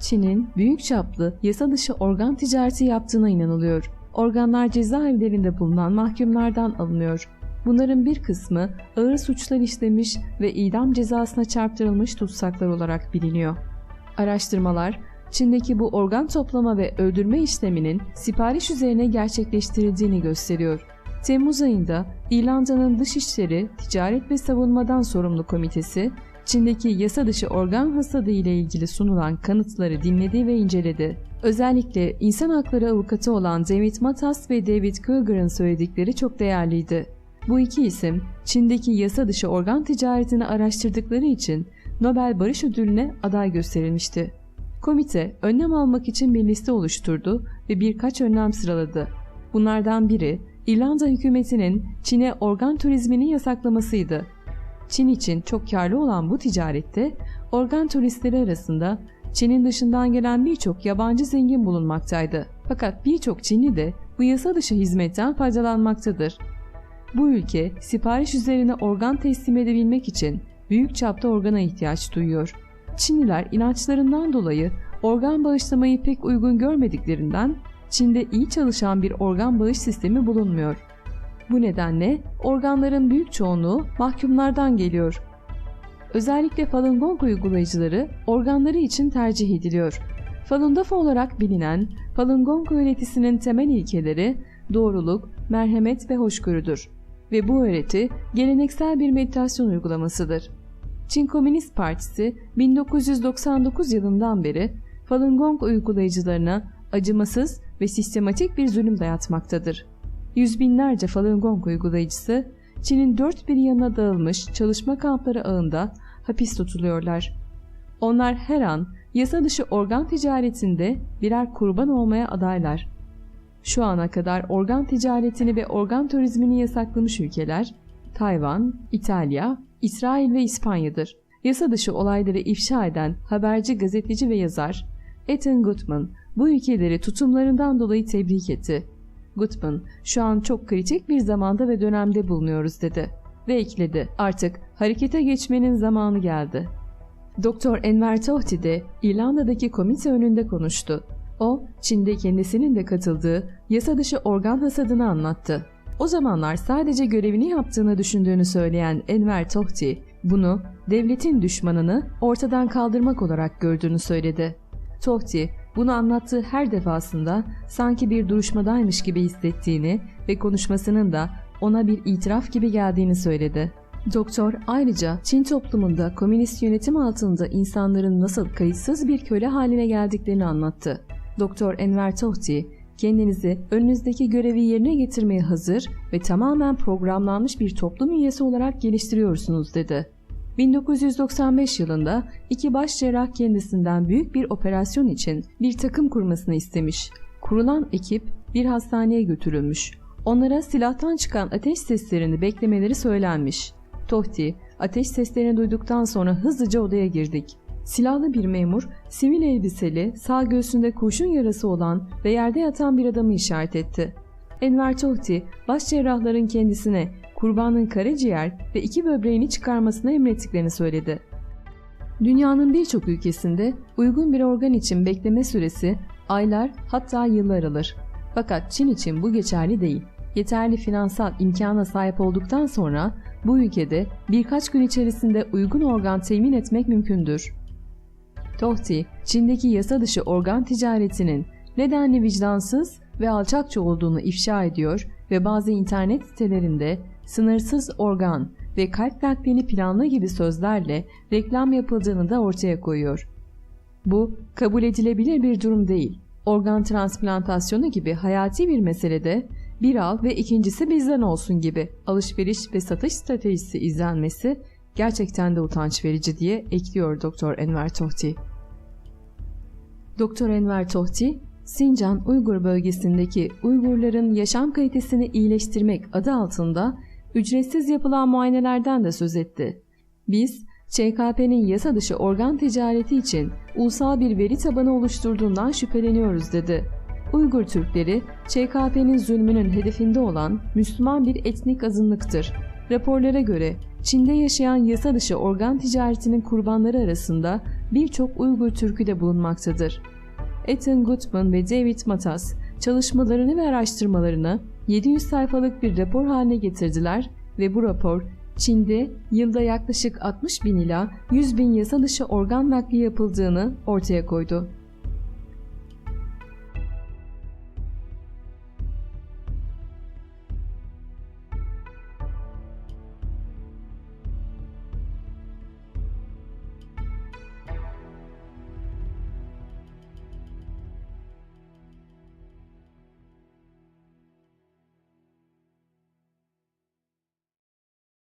Çin'in büyük çaplı yasa dışı organ ticareti yaptığına inanılıyor. Organlar cezaevlerinde bulunan mahkumlardan alınıyor. Bunların bir kısmı ağır suçlar işlemiş ve idam cezasına çarptırılmış tutsaklar olarak biliniyor. Araştırmalar, Çin'deki bu organ toplama ve öldürme işleminin sipariş üzerine gerçekleştirildiğini gösteriyor. Temmuz ayında İrlanda'nın Dışişleri, Ticaret ve Savunmadan Sorumlu Komitesi, Çin'deki yasa dışı organ hasadı ile ilgili sunulan kanıtları dinledi ve inceledi. Özellikle insan hakları avukatı olan David Matas ve David Kruger'ın söyledikleri çok değerliydi. Bu iki isim Çin'deki yasa dışı organ ticaretini araştırdıkları için Nobel Barış Ödülü'ne aday gösterilmişti. Komite önlem almak için bir liste oluşturdu ve birkaç önlem sıraladı. Bunlardan biri İrlanda hükümetinin Çin'e organ turizmini yasaklamasıydı. Çin için çok karlı olan bu ticarette organ turistleri arasında Çin'in dışından gelen birçok yabancı zengin bulunmaktaydı. Fakat birçok Çinli de bu yasa dışı hizmetten faydalanmaktadır. Bu ülke sipariş üzerine organ teslim edebilmek için büyük çapta organa ihtiyaç duyuyor. Çinliler inançlarından dolayı organ bağışlamayı pek uygun görmediklerinden Çin'de iyi çalışan bir organ bağış sistemi bulunmuyor. Bu nedenle organların büyük çoğunluğu mahkumlardan geliyor. Özellikle Falun Gong uygulayıcıları organları için tercih ediliyor. Falun Dafa olarak bilinen Falun Gong öğretisinin temel ilkeleri doğruluk, merhamet ve hoşgörüdür. Ve bu öğreti geleneksel bir meditasyon uygulamasıdır. Çin Komünist Partisi 1999 yılından beri Falun Gong uygulayıcılarına acımasız ve sistematik bir zulüm dayatmaktadır. Yüz binlerce Falun Gong uygulayıcısı Çin'in dört bir yanına dağılmış çalışma kampları ağında hapis tutuluyorlar. Onlar her an yasa dışı organ ticaretinde birer kurban olmaya adaylar. Şu ana kadar organ ticaretini ve organ turizmini yasaklamış ülkeler Tayvan, İtalya, İsrail ve İspanya'dır. Yasa dışı olayları ifşa eden haberci, gazeteci ve yazar Ethan Gutman bu ülkeleri tutumlarından dolayı tebrik etti. Gutman, şu an çok kritik bir zamanda ve dönemde bulunuyoruz dedi ve ekledi. Artık harekete geçmenin zamanı geldi. Doktor Enver Tohti de İrlanda'daki komite önünde konuştu. O, Çin'de kendisinin de katıldığı yasa dışı organ hasadını anlattı. O zamanlar sadece görevini yaptığını düşündüğünü söyleyen Enver Tohti, bunu devletin düşmanını ortadan kaldırmak olarak gördüğünü söyledi. Tohti, bunu anlattığı her defasında sanki bir duruşmadaymış gibi hissettiğini ve konuşmasının da ona bir itiraf gibi geldiğini söyledi. Doktor ayrıca Çin toplumunda komünist yönetim altında insanların nasıl kayıtsız bir köle haline geldiklerini anlattı. Doktor Enver Tohti, kendinizi önünüzdeki görevi yerine getirmeye hazır ve tamamen programlanmış bir toplum üyesi olarak geliştiriyorsunuz dedi. 1995 yılında iki baş cerrah kendisinden büyük bir operasyon için bir takım kurmasını istemiş. Kurulan ekip bir hastaneye götürülmüş. Onlara silahtan çıkan ateş seslerini beklemeleri söylenmiş. Tohti, ateş seslerini duyduktan sonra hızlıca odaya girdik. Silahlı bir memur, sivil elbiseli, sağ göğsünde kurşun yarası olan ve yerde yatan bir adamı işaret etti. Enver Tohti, baş cerrahların kendisine kurbanın karaciğer ve iki böbreğini çıkarmasını emrettiklerini söyledi. Dünyanın birçok ülkesinde uygun bir organ için bekleme süresi aylar hatta yıllar alır. Fakat Çin için bu geçerli değil. Yeterli finansal imkana sahip olduktan sonra bu ülkede birkaç gün içerisinde uygun organ temin etmek mümkündür. Tohti, Çin'deki yasa dışı organ ticaretinin nedenli vicdansız ve alçakça olduğunu ifşa ediyor ve bazı internet sitelerinde sınırsız organ ve kalp naklini planlı gibi sözlerle reklam yapıldığını da ortaya koyuyor. Bu kabul edilebilir bir durum değil. Organ transplantasyonu gibi hayati bir meselede bir al ve ikincisi bizden olsun gibi alışveriş ve satış stratejisi izlenmesi gerçekten de utanç verici diye ekliyor Doktor Enver Tohti. Doktor Enver Tohti, Sincan Uygur bölgesindeki Uygurların yaşam kalitesini iyileştirmek adı altında ücretsiz yapılan muayenelerden de söz etti. Biz, ÇKP'nin yasa dışı organ ticareti için ulusal bir veri tabanı oluşturduğundan şüpheleniyoruz dedi. Uygur Türkleri, ÇKP'nin zulmünün hedefinde olan Müslüman bir etnik azınlıktır. Raporlara göre Çin'de yaşayan yasa dışı organ ticaretinin kurbanları arasında birçok Uygur Türk'ü de bulunmaktadır. Ethan Gutman ve David Matas çalışmalarını ve araştırmalarını 700 sayfalık bir rapor haline getirdiler ve bu rapor Çin'de yılda yaklaşık 60 bin ila 100 bin yasa dışı organ nakli yapıldığını ortaya koydu.